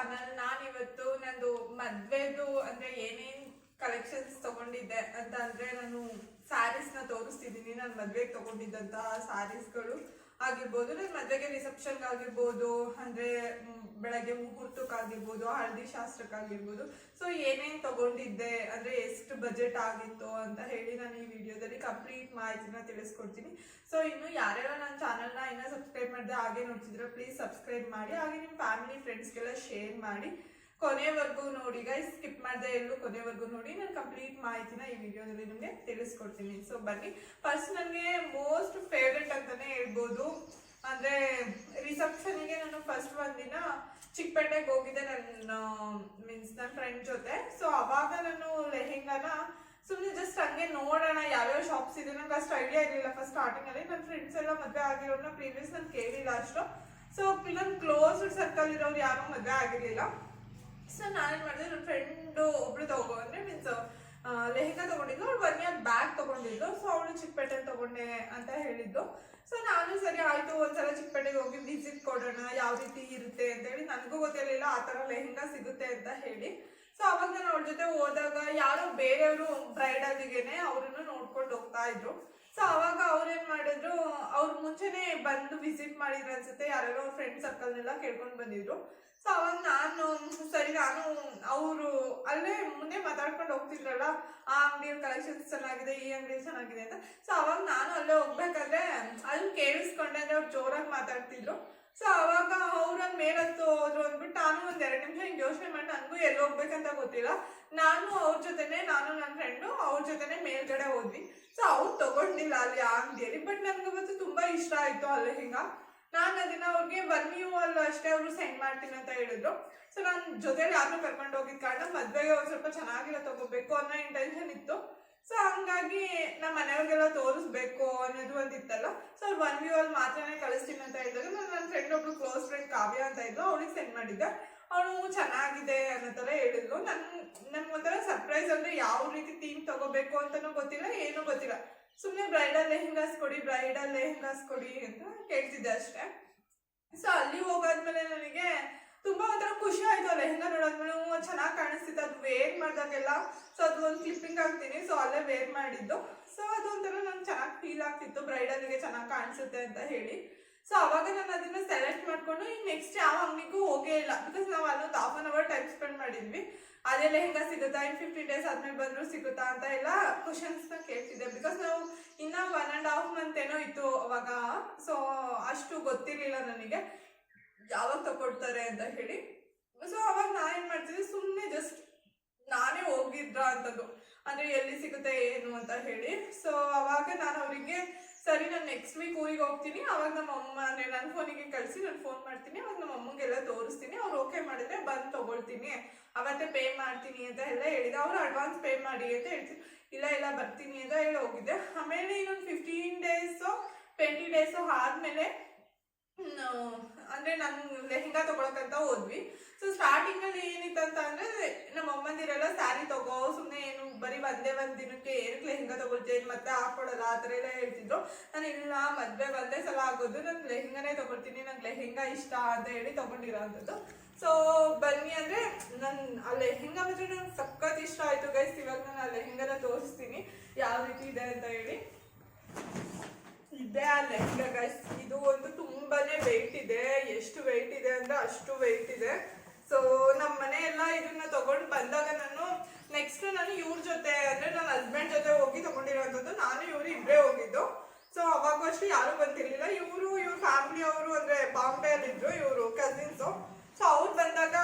Channel ನಾನಿವತ್ತು ನಂದು ಮದ್ವೆದು ಅಂದ್ರೆ ಏನೇನ್ ಕಲೆಕ್ಷನ್ಸ್ ತಗೊಂಡಿದ್ದೆ ಅಂತ ಅಂದ್ರೆ ನಾನು ಸ್ಯಾರೀಸ್ನ ತೋರಿಸ್ತಿದ್ದೀನಿ ನಾನು ಮದ್ವೆಗೆ ತಗೊಂಡಿದ್ದಂತಹ ಸ್ಯಾರೀಸ್ಗಳು ಆಗಿರ್ಬೋದು ಮದ್ವೆಗೆ ರಿಸೆಪ್ಷನ್ ಆಗಿರ್ಬೋದು ಅಂದ್ರೆ ಬೆಳಗ್ಗೆ ಮುಹೂರ್ತಕ್ಕಾಗಿರ್ಬೋದು, ಹಳದಿ ಶಾಸ್ತ್ರಕ್ಕಾಗಿರ್ಬೋದು. ಸೊ ಏನೇನ್ ತಗೊಂಡಿದ್ದೆ, ಅಂದ್ರೆ ಎಷ್ಟು ಬಜೆಟ್ ಆಗಿತ್ತು ಅಂತ ಹೇಳಿ ನಾನು ಈ ವಿಡಿಯೋದಲ್ಲಿ ಕಂಪ್ಲೀಟ್ ಮಾಹಿತಿನ ತಿಳಿಸ್ಕೊಡ್ತೀನಿ. ಸೊ ಇನ್ನು ಯಾರ್ಯಾರ ನನ್ನ ಚಾನಲ್ನ ಇನ್ನೂ ಸಬ್ಸ್ಕ್ರೈಬ್ ಮಾಡಿದೆ ಹಾಗೆ ನೋಡ್ತಿದ್ರೆ ಪ್ಲೀಸ್ ಸಬ್ಸ್ಕ್ರೈಬ್ ಮಾಡಿ, ಹಾಗೆ ನಿಮ್ಮ ಫ್ಯಾಮಿಲಿ ಫ್ರೆಂಡ್ಸ್ಗೆಲ್ಲ ಶೇರ್ ಮಾಡಿ. ಕೊನೆವರೆಗೂ ನೋಡಿ ಗೈಸ್ ಸ್ಕಿಪ್ ಮಾಡದೆ ಎಲ್ಲರೂ ಕೊನೆವರೆಗೂ ನೋಡಿ. ನಾನು ಕಂಪ್ಲೀಟ್ ಮಾಹಿತಿನ ಈ ವಿಡಿಯೋದಲ್ಲಿ ನಿಮಗೆ ತಿಳಿಸ್ಕೊಡ್ತೀನಿ. ಸೊ ಬನ್ನಿ. ಫಸ್ಟ್ ನನಗೆ ಮೋಸ್ಟ್ ಫೇವ್ರೆಟ್ ಅಂತಾನೆ ಹೇಳ್ಬೋದು. ಅಂದರೆ ರಿಸೆಪ್ಷನ್ಗೆ ನಾನು ಫಸ್ಟ್ ಒಂದಿನ ಚಿಕ್ಕಪೇಟೆಗೆ ಹೋಗಿದ್ದೆ ನನ್ನ ಮೀನ್ಸ್ ನನ್ನ ಫ್ರೆಂಡ್ ಜೊತೆ. ಸೊ ಅವಾಗ ನಾನು ಲೆಹೆಂಗಾನ ಸುಮ್ಮನೆ ಜಸ್ಟ್ ಹಂಗೆ ನೋಡೋಣ, ಯಾವ್ಯಾವ ಶಾಪ್ಸ್ ಇದೆ. ನಂಗೆ ಅಷ್ಟು ಐಡಿಯಾ ಇರಲಿಲ್ಲ. ಫಸ್ಟ್ ಸ್ಟಾರ್ಟಿಂಗಲ್ಲಿ ನನ್ನ ಫ್ರೆಂಡ್ಸ್ ಎಲ್ಲ ಮದುವೆ ಆಗಿರೋರನ್ನ ಪ್ರೀವಿಯಸ್ ನಾನು ಕೇಳಿಲ್ಲ ಅಷ್ಟು. ಸೊ ನನ್ನ ಕ್ಲೋಸ್ಡ್ ಸರ್ಕಲ್ ಇರೋರು ಯಾರೂ ಮದುವೆ ಆಗಿರ್ಲಿಲ್ಲ. ಸೊ ನಾನೇನು ಮಾಡಿದೆ ನನ್ನ ಫ್ರೆಂಡ್ ಒಬ್ಳು ತಗೋ ಅಂದರೆ ಮೀನ್ಸ್ ಲೆಹಂಗಾ ತಗೊಂಡಿದ್ಲು. ಅವ್ಳು ಒನ್ ಇಯರ್ ಬ್ಯಾಗ್ ತಗೊಂಡಿದ್ಲು. ಸೊ ಅವಳು ಚಿಕ್ಕಪೇಟೆ ತಗೊಂಡೆ ಅಂತ ಹೇಳಿದ್ದು ಸೊ ನಾನು ಸರಿ ಆಯ್ತು, ಒಂದ್ಸಲ ಚಿಕ್ಕಪೇಟೆಗೆ ಹೋಗಿ ವಿಸಿಟ್ ಕೊಡೋಣ, ಯಾವ ರೀತಿ ಇರುತ್ತೆ ಅಂತ ಹೇಳಿ. ನನಗೂ ಗೊತ್ತಿರಲಿಲ್ಲ, ಆ ಥರ ಲೆಹಂಗಾ ಸಿಗುತ್ತೆ ಅಂತ ಹೇಳಿ. ಸೊ ಅವಾಗ ನಾನು ಅವ್ರ ಜೊತೆ ಹೋದಾಗ ಯಾರೋ ಬೇರೆಯವರು ಬ್ರೈಡಲ್ಗೆನೆ ಅವ್ರನ್ನ ನೋಡ್ಕೊಂಡು ಹೋಗ್ತಾ ಇದ್ರು. ಸೊ ಅವಾಗ ಅವ್ರೇನ್ ಮಾಡಿದ್ರು, ಅವ್ರು ಮುಂಚೆನೆ ಬಂದು ವಿಸಿಟ್ ಮಾಡಿದ್ರು ಅನ್ಸುತ್ತೆ. ಯಾರ್ಯಾರೋ ಫ್ರೆಂಡ್ ಸರ್ಕಲ್ನೆಲ್ಲ ಕೇಳ್ಕೊಂಡು ಬಂದಿದ್ರು. ಸೊ ಅವಾಗ ನಾನು ಸರಿ, ನಾನು ಅವರು ಅಲ್ಲೇ ಮುಂದೆ ಮಾತಾಡ್ಕೊಂಡು ಹೋಗ್ತಿದ್ರಲ್ಲ, ಆ ಅಂಗಡಿ ಕಲೆಕ್ಷನ್ಸ್ ಚೆನ್ನಾಗಿದೆ, ಈ ಅಂಗಡಿ ಚೆನ್ನಾಗಿದೆ ಅಂತ. ಸೊ ಅವಾಗ ನಾನು ಅಲ್ಲೇ ಹೋಗ್ಬೇಕಾದ್ರೆ ಅಲ್ಲಿ ಕೇಳಿಸ್ಕೊಂಡೆ ಅಂದ್ರೆ ಅವ್ರು ಜೋರಾಗಿ ಮಾತಾಡ್ತಿದ್ರು. ಸೊ ಅವಾಗ ಅವ್ರನ್ನ ಮೇಲತ್ತು ಹೋದ್ರು ಅಂದ್ಬಿಟ್ಟು ನಾನು ಒಂದ್ ಎರಡು ನಿಮಿಷ ಹಿಂಗೆ ಯೋಚನೆ ಮಾಡಿ ನನಗೂ ಎಲ್ಲಿ ಹೋಗ್ಬೇಕಂತ ಗೊತ್ತಿಲ್ಲ. ನಾನು ಅವ್ರ ಜೊತೆನೆ, ನಾನು ನನ್ನ ಫ್ರೆಂಡು ಅವ್ರ ಜೊತೆನೆ ಮೇಲ್ಗಡೆ ಹೋದ್ವಿ. ಸೊ ಅವ್ರು ತಗೊಂಡಿಲ್ಲ ಅಲ್ಲಿ ಆ ಅಂಗಡಿಯಲ್ಲಿ ಬಟ್ ನನ್ಗೆ ಇವತ್ತು ತುಂಬಾ ಇಷ್ಟ ಆಯ್ತು ಅಲ್ಲಿ ಹಿಂಗ. ನಾನು ಅದನ್ನ ಅವ್ರಿಗೆ ಒನ್ ಅಲ್ಲಿ ಅಷ್ಟೇ ಅವರು ಸೆಂಡ್ ಮಾಡ್ತೀನಿ ಅಂತ ಹೇಳಿದ್ರು. ಸೊ ನಾನು ಜೊತೆಲಿ ಯಾರು ಕರ್ಕೊಂಡು ಹೋಗಿದ್ ಕಾರಣ ಮದ್ವೆಗೆ ಅವ್ರು ಸ್ವಲ್ಪ ಚೆನ್ನಾಗಿಲ್ಲ ತಗೋಬೇಕು ಅನ್ನೋ ಇಂಟೆನ್ಷನ್ ಇತ್ತು. ಸೊ ಹಂಗಾಗಿ ನಮ್ಮ ಮನೆಯವ್ರಿಗೆಲ್ಲ ತೋರಿಸ್ಬೇಕು ಅನ್ನೋದು ಒಂದು ಇತ್ತಲ್ಲ ಸೊ ಅವ್ರು ಒನ್ ವ್ಯೂ ಅಲ್ಲಿ ಮಾತ್ರನೇ ಕಳಿಸ್ತೀನಿ ಅಂತ ಹೇಳಿದಾಗ ನಾನು ನನ್ನ ಫ್ರೆಂಡ್ ಒಬ್ರು ಕ್ಲೋಸ್ ಫ್ರೆಂಡ್ ಕಾವ್ಯ ಅಂತ ಇದ್ಲು, ಅವಳಿಗೆ ಸೆಂಡ್ ಮಾಡಿದ್ದೆ. ಅವಳು ಚೆನ್ನಾಗಿದೆ ಅನ್ನೋ ಥರ ಹೇಳಿದ್ಲು. ನನ್ನ ನನ್ಗೆ ಒಂಥರ ಸರ್ಪ್ರೈಸ್ ಅಂದ್ರೆ ಯಾವ ರೀತಿ ಥೀಮ್ ತಗೋಬೇಕು ಅಂತಲೂ ಗೊತ್ತಿಲ್ಲ, ಏನೂ ಗೊತ್ತಿಲ್ಲ. ಸುಮ್ಮನೆ ಬ್ರೈಡಲ್ ಲೆಹೆಂಗಾಸ್ ಕೊಡಿ, ಬ್ರೈಡಲ್ ಲೆಹಂಗಾಸ್ ಕೊಡಿ ಅಂತ ಕೇಳ್ತಿದ್ದೆ ಅಷ್ಟೇ. ಸೊ ಅಲ್ಲಿ ಹೋಗಾದ್ಮೇಲೆ ನನಗೆ ತುಂಬಾ ಒಂಥರ ಖುಷಿ ಆಯ್ತು ಲೆಹಂಗಾ ನೋಡಾದ್ಮೇಲೆ. ಚೆನ್ನಾಗಿ ಕಾಣಿಸ್ತಿತ್ತು. ಅದು ವೇರ್ ಮಾಡಿದಾಗೆಲ್ಲ. ಸೊ ಅದು ಒಂದು ಕ್ಲಿಪ್ಪಿಂಗ್ ಹಾಕ್ತೀನಿ. ಸೊ ಅಲ್ಲೇ ವೇರ್ ಮಾಡಿದ್ದು. ಸೊ ಅದು ಒಂಥರ ನಂಗೆ ಚೆನ್ನಾಗಿ ಫೀಲ್ ಆಗ್ತಿತ್ತು. ಬ್ರೈಡಲ್ಗೆ ಚೆನ್ನಾಗಿ ಕಾಣಿಸುತ್ತೆ ಅಂತ ಹೇಳಿ. ಸೊ ಅವಾಗ ನಾನು ಅದನ್ನ ಸೆಲೆಕ್ಟ್ ಮಾಡ್ಕೊಂಡು ಈಗ ನೆಕ್ಸ್ಟ್ ಯಾವ ಅಂಗಡಿಗೂ ಹೋಗೇ ಇಲ್ಲ. ಬಿಕಾಸ್ ನಾವು ಅಲ್ಲೊಂದು half an hour time spend ಮಾಡಿದ್ವಿ. ಅದೇ ಲೆಹಂಗಾ ಸಿಗುತ್ತಾ? ಇನ್ ಫಿಫ್ಟೀನ್ ಡೇಸ್ ಆದ್ಮೇಲೆ ಬಂದ್ರು ಸಿಗುತ್ತಾ ಅಂತ ಎಲ್ಲ ಕ್ವಶನ್ಸ್ನ ಕೇಳ್ತಿದ್ದೆ. ಬಿಕಾಸ್ ನಾವು ಇನ್ನ ಒನ್ ಅಂಡ್ ಹಾಫ್ ಮಂತ್ ಏನೋ ಇತ್ತು ಅವಾಗ. ಸೊ ಅಷ್ಟು ಗೊತ್ತಿರಲಿಲ್ಲ ನನಗೆ. ಯಾವಾಗ ತಗೊಳ್ತಾರೆ ಅಂತ ಹೇಳಿ. ಸೊ ಅವಾಗ ನಾ ಏನು ಮಾಡ್ತಿದ್ದೆ? ಸುಮ್ಮನೆ ಜಸ್ಟ್ ನಾನೇ ಹೋಗಿದ್ರ ಅಂತದ್ದು. ಅಂದ್ರೆ ಎಲ್ಲಿ ಸಿಗುತ್ತೆ, ಏನು ಅಂತ ಹೇಳಿ. ಸೊ ಅವಾಗ ನಾನು ಅವರಿಗೆ, ಸರಿ, ನಾನು ನೆಕ್ಸ್ಟ್ ವೀಕ್ ಊರಿಗೆ ಹೋಗ್ತೀನಿ. ಅವಾಗ ನಮ್ಮ ಅಮ್ಮ ನನ್ನ ಫೋನಿಗೆ ಕಳಿಸಿ, ನಾನು ಫೋನ್ ಮಾಡ್ತೀನಿ. ಅವಾಗ ನಮ್ಮ ಅಮ್ಮಂಗೆಲ್ಲ ತೋರಿಸ್ತೀನಿ. ಅವ್ರು ಓಕೆ ಮಾಡಿದ್ರೆ ಬಂದು ತಗೊಳ್ತೀನಿ. ಅವತ್ತೇ ಪೇ ಮಾಡ್ತೀನಿ ಅಂತ ಎಲ್ಲ ಹೇಳಿದೆ. ಅವರು ಅಡ್ವಾನ್ಸ್ ಪೇ ಮಾಡಿ ಅಂತ ಹೇಳ್ತೀನಿ ಇಲ್ಲ ಇಲ್ಲ, ಬರ್ತೀನಿ ಅಂತ ಹೇಳಿ ಹೋಗಿದ್ದೆ. ಆಮೇಲೆ ಇನ್ನೊಂದು ಫಿಫ್ಟೀನ್ ಡೇಸು ಟ್ವೆಂಟಿ ಡೇಸು ಆದಮೇಲೆ ಅಂದರೆ ಅಂದ್ರೆ ನನ್ ಲೆಹಂಗಾ ತೊಗೊಳಕ್ಕಂತ ಹೋದ್ವಿ. ಸೊ ಸ್ಟಾರ್ಟಿಂಗಲ್ಲಿ ಏನಿತ್ತು ಅಂತ ಅಂದರೆ, ನಮ್ಮ ಅಮ್ಮಂದಿರೆಲ್ಲ ಸ್ಯಾರಿ ತಗೋ ಸುಮ್ಮನೆ ಏನು, ಬರೀ ಒಂದೇ ಒಂದು ದಿನಕ್ಕೆ ಏನಕ್ಕೆ ಲೆಹಂಗಾ ತೊಗೊಳ್ತೀನಿ ಮತ್ತೆ ಹಾಕ್ಕೊಡಲ್ಲ ಆ ಥರ ಎಲ್ಲ ಹೇಳ್ತಿದ್ರು. ನಾನು ಇಲ್ಲ, ಮದುವೆ ಒಂದೇ ಸಲ ಆಗೋದು ನಾನು ಲೆಹಂಗಾನೇ ತೊಗೊಳ್ತೀನಿ, ನಂಗೆ ಲೆಹಂಗಾ ಇಷ್ಟ ಅಂತ ಹೇಳಿ ತೊಗೊಂಡಿರೋ ಅಂಥದ್ದು ಸೊ ಬನ್ನಿ ಅಂದ್ರೆ ನನ್ ಆ ಲೆಹೆಂಗ ಮಾತ್ರ ನಂಗೆ ಸಖತ್ ಇಷ್ಟ ಆಯ್ತು ಗೈಸ್ ಇವಾಗ ನಾನು ಆ ಲೆಹೆಂಗಾನ ತೋರಿಸ್ತೀನಿ. ಯಾವ ರೀತಿ ಇದೆ ಅಂತ ಹೇಳಿ. ಇದೆ ಆ ಲೆಹೆಂಗ ಗೈಸ್ ಇದು ಒಂದು ತುಂಬಾನೇ ವೆಯ್ಟ್ ಇದೆ. ಎಷ್ಟು ವೆಯ್ಟ್ ಇದೆ ಅಂದ್ರೆ ಅಷ್ಟು ವೆಯ್ಟ್ ಇದೆ. ಸೊ ನಮ್ಮ ಮನೆಯೆಲ್ಲ ಇದನ್ನ ತಗೊಂಡು ಬಂದಾಗ ನಾನು ನೆಕ್ಸ್ಟ್ ನಾನು ಇವ್ರ ಜೊತೆ ಅಂದ್ರೆ ನನ್ನ ಹಸ್ಬೆಂಡ್ ಜೊತೆ ಹೋಗಿ ತಗೊಂಡಿರೋಂಥದ್ದು ನಾನು ಇವ್ರು ಇಬ್ಬರೇ ಹೋಗಿದ್ದು. ಸೊ ಅವಾಗೂ ಅಷ್ಟು ಯಾರು ಬಂದಿರಲಿಲ್ಲ. ಇವರು, ಇವ್ರ ಫ್ಯಾಮಿಲಿ ಅವರು ಅಂದ್ರೆ ಬಾಂಬೆ ಅಲ್ಲಿ ಇದ್ರು ಇವರು ಕಸಿನ್ಸು ಸೊ ಅವ್ರು ಬಂದಾಗ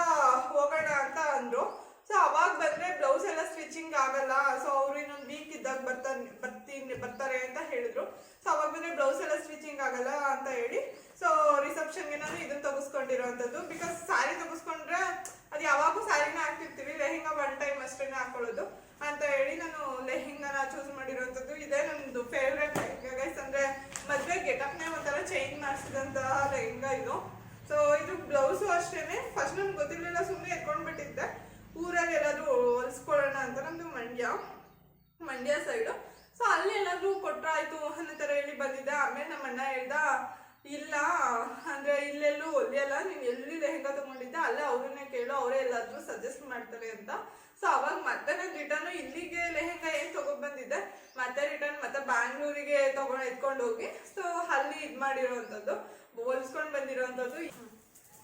ಹೋಗೋಣ ಅಂತ ಅಂದ್ರು. ಸೊ ಅವಾಗ ಬಂದ್ರೆ ಬ್ಲೌಸ್ ಎಲ್ಲ ಸ್ಟಿಚಿಂಗ್ ಆಗಲ್ಲ. ಸೊ ಅವ್ರು ಇನ್ನೊಂದು ವೀಕ್ ಇದ್ದಾಗ ಬರ್ತಾರೆ ಬರ್ತೀನಿ, ಬರ್ತಾರೆ ಅಂತ ಹೇಳಿದ್ರು. ಸೊ ಅವಾಗ ಬಂದ್ರೆ ಬ್ಲೌಸ್ ಎಲ್ಲ ಸ್ಟಿಚಿಂಗ್ ಆಗಲ್ಲ ಅಂತ ಹೇಳಿ. ಸೊ ರಿಸೆಪ್ಷನ್ಗೆ ನಾನು ಇದನ್ನ ತೆಗೆಸ್ಕೊಂಡಿರೋಂಥದ್ದು ಬಿಕಾಸ್ ಸ್ಯಾರಿ ತೆಗೆಸ್ಕೊಂಡ್ರೆ ಅದು ಯಾವಾಗೂ ಸ್ಯಾರಿನ ಹಾಕ್ತಿರ್ತೀವಿ. ಲೆಹಂಗಾ ಒನ್ ಟೈಮ್ ಅಷ್ಟೇ ಹಾಕೊಳ್ಳೋದು ಅಂತ ಹೇಳಿ ನಾನು ಲೆಹೆಂಗಾನ ಚೂಸ್ ಮಾಡಿರೋವಂಥದ್ದು ಇದೇ ನನ್ನದು ಫೇವ್ರೆಟ್ ಲೆಹಂಗಾ. ಗೈಸ್ ಅಂದರೆ ಮದುವೆ ಗೆಟಪ್ನೇ ಒಂಥರ ಚೇಂಜ್ ಮಾಡಿಸಿದಂತಹ ಲೆಹಂಗಾ ಇದು. ಸೊ ಇದು ಬ್ಲೌಸು ಅಷ್ಟೇ ಫಸ್ಟ್ ನಮ್ಗೆ ಗೊತ್ತಿರಲಿಲ್ಲ ಸುಮ್ಮನೆ ಎತ್ಕೊಂಡ್ಬಿಟ್ಟಿದ್ದೆ. ಊರಲ್ಲಿ ಏನಾದರೂ ಹೊಲ್ಸ್ಕೊಳ್ಳೋಣ ಅಂತ ನಮ್ಮದು ಮಂಡ್ಯ ಮಂಡ್ಯ ಸೈಡು ಸೊ ಅಲ್ಲಿ ಎಲ್ಲಾದರೂ ಕೊಟ್ರಾಯ್ತು ಅನ್ನೋ ಥರ ಹೇಳಿ ಬಂದಿದ್ದೆ. ಆಮೇಲೆ ನಮ್ಮ ಅಣ್ಣ ಹೇಳ್ದ, ಇಲ್ಲ, ಅಂದರೆ ಇಲ್ಲೆಲ್ಲೂ ಹೊಲಿಯಲ್ಲ ನೀವು ಎಲ್ಲಿ ಲೆಹಂಗಾ ತೊಗೊಂಡಿದ್ದೆ, ಅಲ್ಲೇ ಅವ್ರನ್ನೇ ಕೇಳು, ಅವರೇ ಎಲ್ಲಾದರೂ ಸಜೆಸ್ಟ್ ಮಾಡ್ತಾರೆ ಅಂತ. ಸೊ ಅವಾಗ ಮತ್ತೆ ನಾನು ರಿಟರ್ನ್ ಇಲ್ಲಿಗೆ ಲೆಹೆಂಗಾ ಏನು ತಗೊಂಡ್ ಬಂದಿದ್ದೆ? ಮತ್ತೆ ರಿಟರ್ನ್ ಮತ್ತೆ ಬ್ಯಾಂಗ್ಳೂರಿಗೆ ತಗೊಂಡ್ ಎತ್ಕೊಂಡು ಹೋಗಿ. ಸೊ ಅಲ್ಲಿ ಇದ್ ಮಾಡಿರೋವಂಥದ್ದು ಹೋಲ್ಸ್ಕೊಂಡ್ ಬಂದಿರೋವಂಥದ್ದು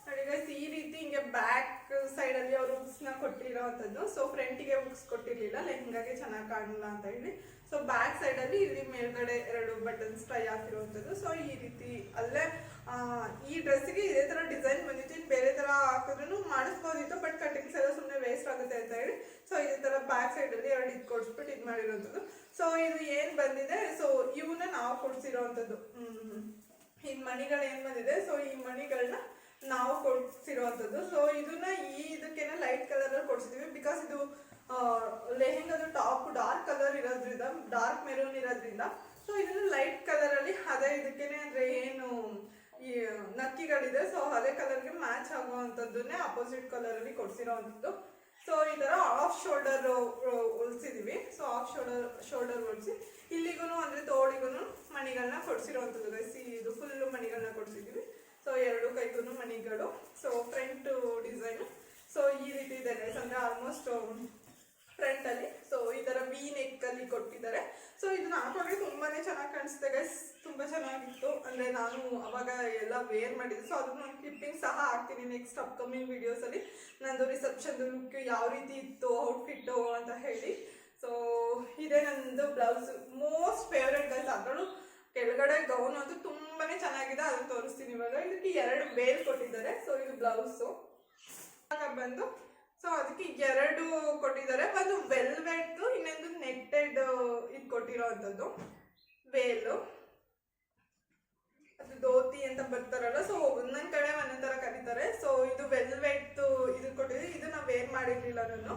ನೋಡಿ ಈ ರೀತಿ ಹಿಂಗೆ ಬ್ಯಾಕ್ ಸೈಡ್ ಅಲ್ಲಿ ಅವರು ನ ಕೊಟ್ಟಿರೋವಂಥದ್ದು ಸೊ ಫ್ರಂಟಿಗೆ ಬುಕ್ಸ್ ಕೊಟ್ಟಿರ್ಲಿಲ್ಲ. ಲೆಹಂಗಾಗೆ ಚೆನ್ನಾಗಿ ಕಾಣಲ್ಲ ಅಂತ ಹೇಳಿ. ಸೊ ಬ್ಯಾಕ್ ಸೈಡ್ ಅಲ್ಲಿ ಇಲ್ಲಿ ಮೇಲ್ಗಡೆ ಎರಡು ಬಟನ್ಸ್ ಟ್ರೈ ಹಾಕಿರುವಂಥದ್ದು ಸೊ ಈ ರೀತಿ ಅಲ್ಲೇ ಈ ಡ್ರೆಸ್ಸಿಗೆ ಇದೇ ತರ ಡಿಸೈನ್ ಬಂದಿತ್ತು. ಇನ್ನು ಬೇರೆ ತರ ಹಾಕಿದ್ರು ಮಾಡಿಸ್ಬೋದಿತ್ತು ಬಟ್ ಕಟಿಂಗ್ಸ್ ಎಲ್ಲ ಸುಮ್ಮನೆ ವೇಸ್ಟ್ ಆಗುತ್ತೆ ಅಂತ ಹೇಳಿ. ಸೊ ಇದೇ ತರ ಬ್ಯಾಕ್ ಸೈಡ್ ಅಲ್ಲಿ ಎರಡು ಇದು ಕೊಡ್ಸ್ಬಿಟ್ಟು ಇದು ಮಾಡಿರೋಂಥದ್ದು. ಸೊ ಇದು ಏನ್ ಬಂದಿದೆ? ಸೊ ಇವನ್ನ ನಾವು ಕೊಡ್ಸಿರೋವಂಥದ್ದು ಹ್ಮ್ ಈ ಮಣಿಗಳು ಏನ್ ಬಂದಿದೆ? ಸೊ ಈ ಮಣಿಗಳನ್ನ ನಾವು ಕೊಡ್ಸಿರುವಂಥದ್ದು ಸೊ ಇದನ್ನ ಈ ಇದಕ್ಕೇನೆ ಲೈಟ್ ಕಲರ್ ಅಲ್ಲಿ ಕೊಡ್ಸಿದೀವಿ. ಬಿಕಾಸ್ ಇದು ಲೆಹೆಂಗದ ಟಾಪ್ ಡಾರ್ಕ್ ಕಲರ್ ಇರೋದ್ರಿಂದ ಡಾರ್ಕ್ ಮೆರೂನ್ ಇರೋದ್ರಿಂದ ಸೊ ಇದನ್ನ ಲೈಟ್ ಕಲರ್ ಅಲ್ಲಿ ಅದೇ ಇದಕ್ಕೇನೆ ಅಂದ್ರೆ ಏನು, ಈ, ನಕ್ಕಿಗಳಿದೆ. ಸೊ ಅದೇ ಕಲರ್ಗೆ ಮ್ಯಾಚ್ ಆಗುವಂಥದ್ದನ್ನೇ ಅಪೋಸಿಟ್ ಕಲರ್ ಅಲ್ಲಿ ಕೊಡ್ಸಿರೋವಂಥದ್ದು. ಸೊ ಈ ತರ ಆಫ್ ಶೋಲ್ಡರ್ ಹೊಲ್ಸಿದೀವಿ. ಸೊ ಆಫ್ ಶೋಲ್ಡರ್ ಶೋಲ್ಡರ್ ಹೊಲ್ಸಿ ಇಲ್ಲಿಗೂ ಅಂದ್ರೆ ತೋಳಿಗೂ ಮಣಿಗಳನ್ನ ಕೊಡ್ಸಿರೋವಂಥದ್ದು ಇದು ಫುಲ್ ಮಣಿಗಳನ್ನ ಕೊಡ್ಸಿದೀವಿ. ಸೊ ಎರಡು ಕೈಗೂ ಮಣಿಗಳು. ಸೊ ಫ್ರಂಟ್ ಡಿಸೈನ್ ಸೊ ಈ ರೀತಿ ಇದೆ ಗೈಸ್ ಅಂದ್ರೆ ಆಲ್ಮೋಸ್ಟ್ ಫ್ರಂಟ್ ಅಲ್ಲಿ. ಸೊ ಈ ತರ ವಿ ನೆಕ್ ಅಲ್ಲಿ ಕೊಟ್ಟಿದ್ದಾರೆ. ಸೊ ಇದನ್ನ ಹಾಕೊಂಡ್ರೆ ತುಂಬಾನೇ ಚೆನ್ನಾಗಿ ಕಾಣಿಸುತ್ತೆ ಗೈಸ್ ತುಂಬಾ ಚೆನ್ನಾಗಿತ್ತು. ಅಂದ್ರೆ ನಾನು ಅವಾಗ ಎಲ್ಲ ವೇರ್ ಮಾಡಿದ್ದೆ. ಸೊ ಅದನ್ನ ಕ್ಲಿಪ್ಪಿಂಗ್ ಸಹ ಹಾಕ್ತೀನಿ ನೆಕ್ಸ್ಟ್ ಅಪ್ಕಮಿಂಗ್ ವಿಡಿಯೋಸ್ ಅಲ್ಲಿ. ನಂದು ರಿಸೆಪ್ಷನ್ ಲುಕ್ ಯಾವ ರೀತಿ ಇತ್ತು ಔಟ್ಫಿಟ್ ಅಂತ ಹೇಳಿ. ಸೊ ಇದೇ ನಂದು ಬ್ಲೌಸ್ ಮೋಸ್ಟ್ ಫೇವ್ರೆಟ್ ಗೈಸ್ ಅದರಲ್ಲೂ ಕೆಳಗಡೆ ಗೌನ್ ಅಂತೂ ತುಂಬಾನೇ ಚೆನ್ನಾಗಿದೆ, ಅದನ್ನ ತೋರಿಸ್ತೀನಿ ಇವಾಗ. ಇದಕ್ಕೆ ಎರಡು ಬೇಲ್ ಕೊಟ್ಟಿದ್ದಾರೆ ಸೊ ಇದು ಬ್ಲೌಸು ಬಂದು ಸೊ ಅದಕ್ಕೆ ಎರಡು ಕೊಟ್ಟಿದ್ದಾರೆ. ಒಂದು ವೆಲ್ವೆಟ್ ಇನ್ನೊಂದು ನೆಟ್ಟೆಡ್ ಇದು ಕೊಟ್ಟಿರೋವಂಥದ್ದು. ವೇಲು ಅದು ಧೋತಿ ಅಂತ ಬರ್ತಾರಲ್ಲ ಸೊ ಒಂದೊಂದ್ ಕಡೆ ಒಂದೊಂದ್ ತರ ಕರೀತಾರೆ. ಸೊ ಇದು ವೆಲ್ವೆಟ್ ಇದು ಕೊಟ್ಟಿದ್ದೀವಿ ಇದು ನಾವು ವೇರ್ ಮಾಡಿರ್ಲಿಲ್ಲ ನಾನು.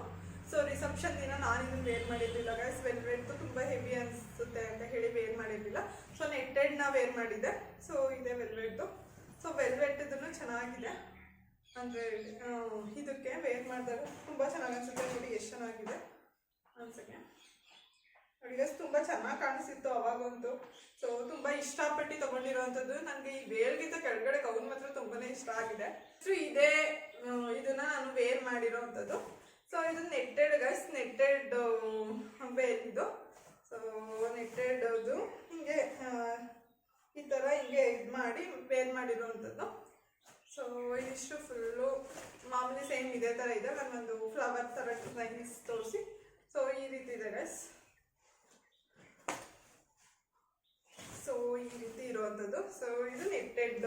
ಸೊ ರಿಸೆಪ್ಷನ್ ದಿನ ನಾನು ಇದನ್ನ ವೇರ್ ಮಾಡಿರ್ಲಿಲ್ಲ ಗೈಸ್ ವೆಲ್ವೆಟ್ ತುಂಬಾ ಹೆವಿ ಅನ್ಸುತ್ತೆ ಅಂತ ಹೇಳಿ ವೇರ್ ಮಾಡಿರ್ಲಿಲ್ಲ ಸೊ ನೆಟ್ಟೆಡ್ನ ವೇರ್ ಮಾಡಿದ್ದೆ ಸೊ ಇದೆ ವೆಲ್ವೆಟ್ ಸೊ ವೆಲ್ವೆಟ್ ಇದನ್ನು ಚೆನ್ನಾಗಿದೆ. ಅಂದರೆ ಇದಕ್ಕೆ ವೇರ್ ಮಾಡಿದಾಗ ತುಂಬ ಚೆನ್ನಾಗಿ ಅನಿಸುತ್ತೆ ನೋಡಿ, ಎಷ್ಟು ಚೆನ್ನಾಗಿದೆ. ಅನ್ಸಕ್ಕೆ ನೋಡಿ ತುಂಬ ಚೆನ್ನಾಗಿ ಕಾಣಿಸಿತ್ತು ಅವಾಗಂತೂ. ಸೊ ತುಂಬ ಇಷ್ಟಪಟ್ಟು ತೊಗೊಂಡಿರೋವಂಥದ್ದು ನನಗೆ ಈ ವೇಲ್ಗಿಂತ ಕೆಳಗಡೆ ಗೌನ್ ಮಾತ್ರ ತುಂಬಾ ಇಷ್ಟ ಆಗಿದೆ. ಸೊ ಇದೇ ಇದನ್ನು ನಾನು ವೇರ್ ಮಾಡಿರೋವಂಥದ್ದು ಸೊ ಇದು ನೆಟ್ಟೆಡ್ ಗೈಸ್ ನೆಟ್ಟೆಡ್ ವೇಲ್ ಇದು. ಸೊ ನೆಟ್ಟೆಡ್ ಅದು. ಹಿಂಗೆ ಈ ಥರ ಹಿಂಗೆ ಇದು ಮಾಡಿ ಪೇರ್ ಮಾಡಿರೋವಂಥದ್ದು. ಸೊ ಇದಿಷ್ಟು ಫುಲ್ಲು ಮಾಮೂಲಿ ಸೇಮ್ ಇದೇ ಥರ ಇದೆ. ನಾನೊಂದು ಫ್ಲವರ್ ಥರ ಡಿಸೈನ್ಸ್ ತೋರಿಸಿ. ಸೊ ಈ ರೀತಿ ಇದೆ ಗೈಸ್ ಸೊ ಈ ರೀತಿ ಇರುವಂಥದ್ದು. ಸೊ ಇದು ನೆಟ್ಟೆಡ್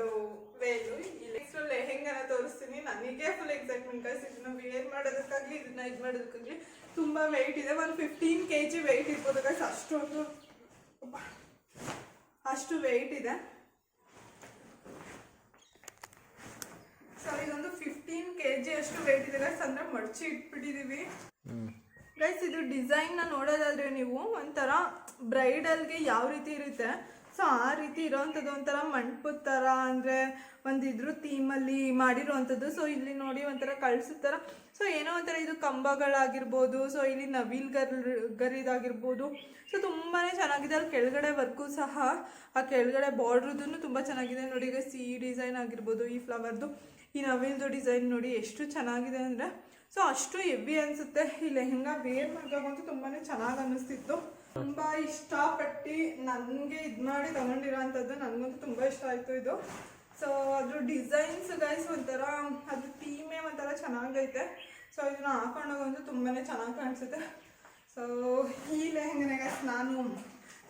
ವೇಲು ನೆಕ್ಸ್ಟ್ ಲೆಹೆಂಗನ ತೋರಿಸ್ತೀನಿ. ನನಗೆ ಫುಲ್ ಎಕ್ಸೈಟ್ಮೆಂಟ್ ಗೈಸ್ ಇದನ್ನ ವೇರ್ ಮಾಡೋದಕ್ಕಾಗಲಿ, ಇದನ್ನ ಇದು ಮಾಡೋದಕ್ಕಾಗಲಿ ತುಂಬ ವೆಯ್ಟ್ ಇದೆ. ಒಂದು ಫಿಫ್ಟೀನ್ ಕೆ ಜಿ ವೆಯ್ಟ್ ಇರ್ಬೋದು ಅಷ್ಟೊಂದು. ಅಷ್ಟು ವೆಯ್ಟ್ ಇದೆ. ಸೊ ಇದೊಂದು ಫಿಫ್ಟೀನ್ ಕೆ ಜಿ ಅಷ್ಟು ವೆಯ್ಟ್ ಇದೆ. ಗೈಸ್ ಅಂದ್ರೆ ಮಡ್ಚಿ ಇಟ್ಬಿಟ್ಟಿದೀವಿ. ಗೈಸ್ ಇದು ಡಿಸೈನ್ನ ನೋಡೋದಾದ್ರೆ ನೀವು ಒಂಥರ ಬ್ರೈಡಲ್ಗೆ ಯಾವ ರೀತಿ ಇರುತ್ತೆ. ಸೊ ಆ ರೀತಿ ಇರೋವಂಥದ್ದು ಒಂಥರ ಮಂಟಪದ ಥರ ಅಂದರೆ ಒಂದು ಇದ್ರ ಥೀಮಲ್ಲಿ ಮಾಡಿರೋವಂಥದ್ದು ಸೊ ಇಲ್ಲಿ ನೋಡಿ ಒಂಥರ ಕಳ್ಸೋ ಥರ. ಸೊ ಏನೋ ಒಂಥರ ಇದು ಕಂಬಗಳಾಗಿರ್ಬೋದು ಸೊ ಇಲ್ಲಿ ನವಿಲ್ ಗರ್ ಗರಿದಾಗಿರ್ಬೋದು ಸೊ ತುಂಬಾ ಚೆನ್ನಾಗಿದೆ. ಅಲ್ಲಿ ಕೆಳಗಡೆ ವರ್ಕು ಸಹ, ಆ ಕೆಳಗಡೆ ಬಾರ್ಡ್ರದ್ದು ತುಂಬ ಚೆನ್ನಾಗಿದೆ. ನೋಡಿ, ಈಗ ಸಿ ಡಿಸೈನ್ ಆಗಿರ್ಬೋದು ಈ ಫ್ಲವರ್ದು. ಈ ನವಿಲ್ದು ಡಿಸೈನ್ ನೋಡಿ ಎಷ್ಟು ಚೆನ್ನಾಗಿದೆ ಅಂದರೆ. ಸೊ ಅಷ್ಟು ಹೆವಿ ಅನಿಸುತ್ತೆ. ಈ ಲೆಹೆಂಗಾ ವೇರ್ ಮಾಡ್ಬೇಕಂತೂ ತುಂಬಾ ಚೆನ್ನಾಗಿ ಅನ್ನಿಸ್ತಿತ್ತು. ತುಂಬ ಇಷ್ಟಪಟ್ಟು ನನಗೆ ಇದು ಮಾಡಿ ತಗೊಂಡಿರೋ ಅಂಥದ್ದು ನನಗಂತೂ ತುಂಬ ಇಷ್ಟ ಆಯಿತು ಇದು. ಸೊ ಅದ್ರ ಡಿಸೈನ್ಸ್ ಗೈಸ್ ಒಂಥರ, ಅದ್ರ ಥೀಮೇ ಒಂಥರ ಚೆನ್ನಾಗೈತೆ. ಸೊ ಇದನ್ನ ಹಾಕೊಂಡೋಗಂತೂ ತುಂಬಾ ಚೆನ್ನಾಗಿ ಕಾಣಿಸುತ್ತೆ. ಸೊ ಈ ಲೆಹಂಗನೆ ಗೈಸ್ ನಾನು